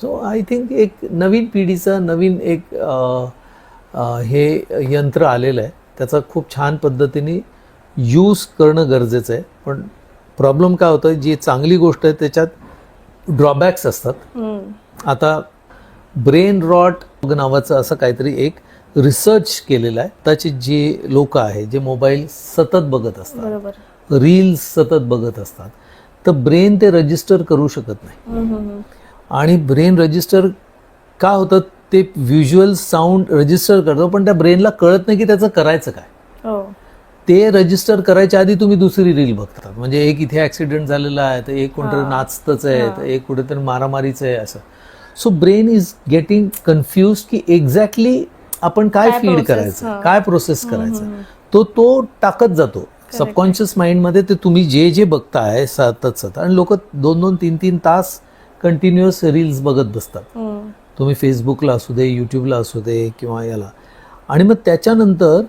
So I think एक नवीन पिढीचं नवीन एक हे यंत्र आलेलं आहे. त्याचा खूप छान पद्धतीने यूज करणं गरजेचं आहे. पण प्रॉब्लेम काय होतं जी चांगली गोष्ट आहे त्याच्यात ड्रॉबॅक्स असतात. आता ब्रेन रॉट नावाचं असं काहीतरी एक रिसर्च केलेलं आहे. त्याचे जे लोक आहे जे मोबाईल सतत बघत असतात. रील्स सतत बघत असतात. तर ब्रेन ते रजिस्टर करू शकत नाही. आणि ब्रेन रजिस्टर का होतं? ते व्हिज्युअल साऊंड रजिस्टर करतो पण त्या ब्रेनला कळत नाही की त्याचं करायचं काय. हो. ते रजिस्टर करायच्या आधी तुम्ही दुसरी रील बघतात. म्हणजे एक इथे ऍक्सिडेंट झालेला आहे तर एक कोणतरी. नाचतच आहे. तर एक कुठेतरी मारामारीचं आहे असं. So brain is getting confuse की एक्झॅक्टली आपण काय फीड करायचं. काय प्रोसेस करायचं. तो तो टाकत जातो. सबकॉन्शियस माइंडमध्ये ते तुम्ही जे जे बघताय सतत सतत आणि लोक दोन दोन तीन तीन तास कंटिन्युअस रील्स बघत बसतात. हम्म. तुम्ही फेसबुकला असू दे यूट्यूबला असू दे किंवा याला. आणि मग त्याच्यानंतर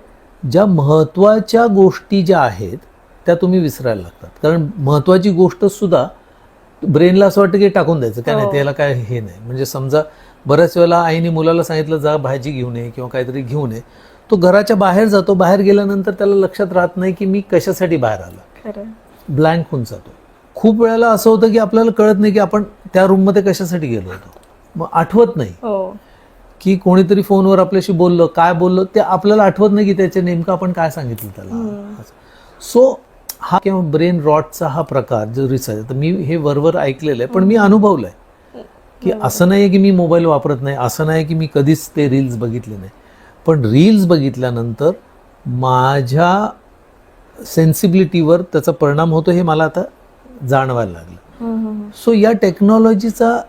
ज्या महत्त्वाच्या गोष्टी ज्या आहेत त्या तुम्ही विसरायला लागतात. कारण महत्त्वाची गोष्ट सुद्धा ब्रेनला असं वाटतं की टाकून द्यायचं. काय नाही हो. त्याला काय हे नाही. म्हणजे समजा बऱ्याच वेळेला आईने मुलाला सांगितलं जा भाजी घेऊन ये किंवा काहीतरी घेऊन ये. तो घराच्या बाहेर जातो. बाहेर गेल्यानंतर त्याला लक्षात राहत नाही की मी कशासाठी बाहेर आलो. ब्लँक होऊन जातो. खूप वेळेला असं होतं की आपल्याला कळत नाही की आपण त्या रूममध्ये कशासाठी गेलो होतो? मग आठवत नाही. हो. की कोणीतरी फोनवर आपल्याशी बोललं काय बोललं ते आपल्याला आठवत नाही की त्याचे नेमकं आपण काय सांगितलं. त्याला. सो हा किंवा ब्रेन रॉटचा हा प्रकार जो रिसर्च तर मी हे वरवर ऐकलेलं आहे पण मी अनुभवलं आहे की असं नाही की मी मोबाईल वापरत नाही असं नाही की मी कधीच ते रील्स बघितले नाही. पण रील्स बघितल्यानंतर माझ्या सेन्सिबिलिटीवर त्याचा परिणाम होतो हे मला आता जाणवायला लागलं. सो या टेक्नॉलॉजीचा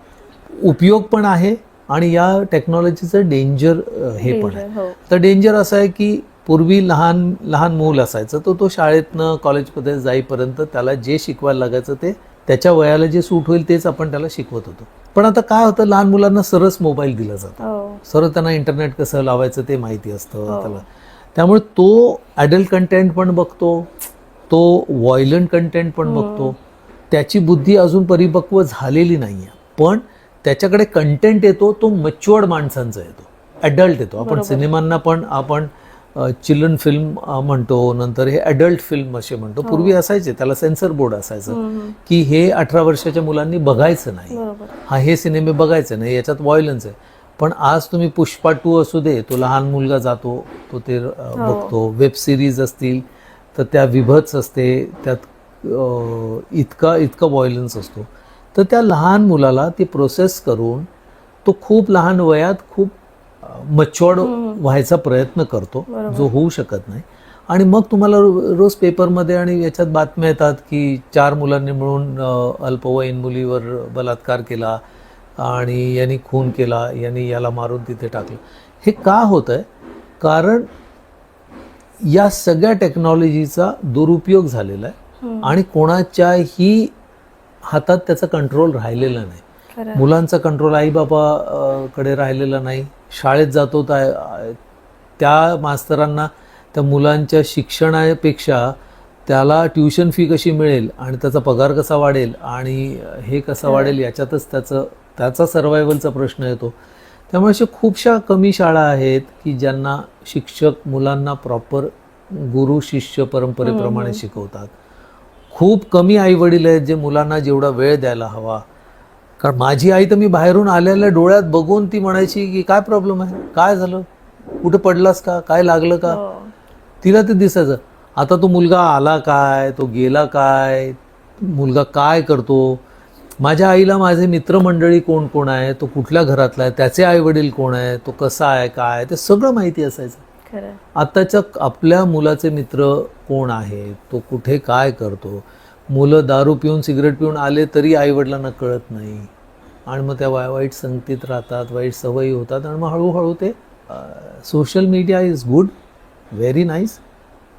उपयोग पण आहे आणि या टेक्नॉलॉजीचं डेंजर हे पण आहे. हो. तर डेंजर असं आहे की पूर्वी लहान लहान मूल असायचं तर तो शाळेतनं कॉलेजमध्ये जाईपर्यंत त्याला जे शिकवायला लागायचं ते त्याच्या वयाला जे सूट होईल तेच आपण त्याला शिकवत होतो. पण आता काय होतं लहान मुलांना सरस मोबाईल दिला जातो. हो. सरळ त्यांना इंटरनेट कसं लावायचं ते माहिती असतं हो. त्याला. त्यामुळे तो ॲडल्ट कंटेंट पण बघतो तो व्हायलंट कंटेंट पण बघतो. त्याची बुद्धी अजून परिपक्व झालेली नाही आहे पण त्याच्याकडे कंटेंट येतो तो मच्युअर्ड माणसांचा येतो. ॲडल्ट येतो. आपण. सिनेमांना पण आपण चिल्ड्रन फिल्म म्हणतो नंतर हे ॲडल्ट फिल्म असे म्हणतो. पूर्वी असायचे त्याला सेन्सर बोर्ड असायचं. की हे अठरा वर्षाच्या मुलांनी बघायचं नाही. हा हे सिनेमे बघायचे नाही याच्यात व्हायलन्स आहे. पण आज तुम्ही पुष्पा टू असू दे तो लहान मुलगा जातो तो ते हो. बघतो. वेब सिरीज असतील तर त्या विभत्स असते त्यात इतका इतका व्हायलन्स असतो. तर त्या लहान मुलाला ती प्रोसेस करून तो खूप लहान वयात खूप मच्युअर्ड व्हायचा प्रयत्न करतो. जो होऊ शकत नाही. आणि मग तुम्हाला रोज पेपरमध्ये आणि याच्यात बातम्या येतात की चार मुलांनी मिळून अल्पवयीन मुलीवर बलात्कार केला आणि यांनी खून केला यांनी याला मारून तिथे टाकलं. हे का होत आहे कारण या सगळ्या टेक्नॉलॉजीचा दुरुपयोग झालेला आहे. आणि कोणाच्याही हातात त्याचा कंट्रोल राहिलेला नाही. मुलांचा कंट्रोल आई बाबा कडे राहिलेला नाही. शाळेत जातो त्या त्या मास्तरांना त्या मुलांच्या शिक्षणापेक्षा त्याला ट्युशन फी कशी मिळेल आणि त्याचा पगार कसा वाढेल आणि हे कसं वाढेल याच्यातच त्याचं त्याचा सर्वायवलचा प्रश्न येतो. त्यामुळे अशा खूपशा कमी शाळा आहेत की ज्यांना शिक्षक मुलांना प्रॉपर गुरु शिष्य परंपरेप्रमाणे शिकवतात. खूप कमी आई वडील आहेत जे मुलांना जेवढा वेळ द्यायला हवा. कारण माझी आई तर मी बाहेरून आलेल्या डोळ्यात बघून ती म्हणायची की काय प्रॉब्लेम आहे? काय झालं? कुठे पडलास का? काय लागलं का? हो. तिला ते दिसायचं. आता तो मुलगा आला काय? तो गेला काय? मुलगा काय करतो? माझ्या आईला माझे मित्रमंडळी कोण कोण आहे? तो कुठल्या घरातला आहे? त्याचे आई वडील कोण आहे? तो कसा आहे? काय ते सगळं माहिती असायचं. खरं. आत्ताच्या आपल्या मुलाचे मित्र कोण आहेत तो कुठे काय करतो? मुलं दारू पिऊन सिगरेट पिऊन आले तरी आईवडिलांना कळत नाही. आणि मग त्या वाय वाईट संगतीत राहतात वाईट सवयी होतात आणि मग हळूहळू ते social media is good very nice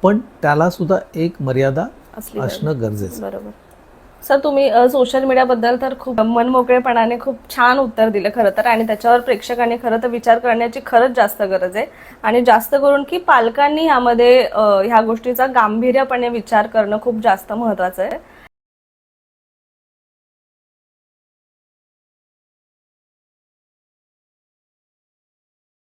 पण त्यालासुद्धा एक मर्यादा. असणं गरजेचं. आहे. बरोबर. सर तुम्ही सोशल मीडियाबद्दल तर खूप मनमोकळेपणाने खूप छान उत्तर दिलं खरं तर. आणि त्याच्यावर प्रेक्षकांनी खरं तर विचार करण्याची खरंच जास्त गरज आहे. आणि जास्त करून की पालकांनी यामध्ये ह्या गोष्टीचा गांभीर्यपणे विचार करणं खूप जास्त महत्वाचं आहे.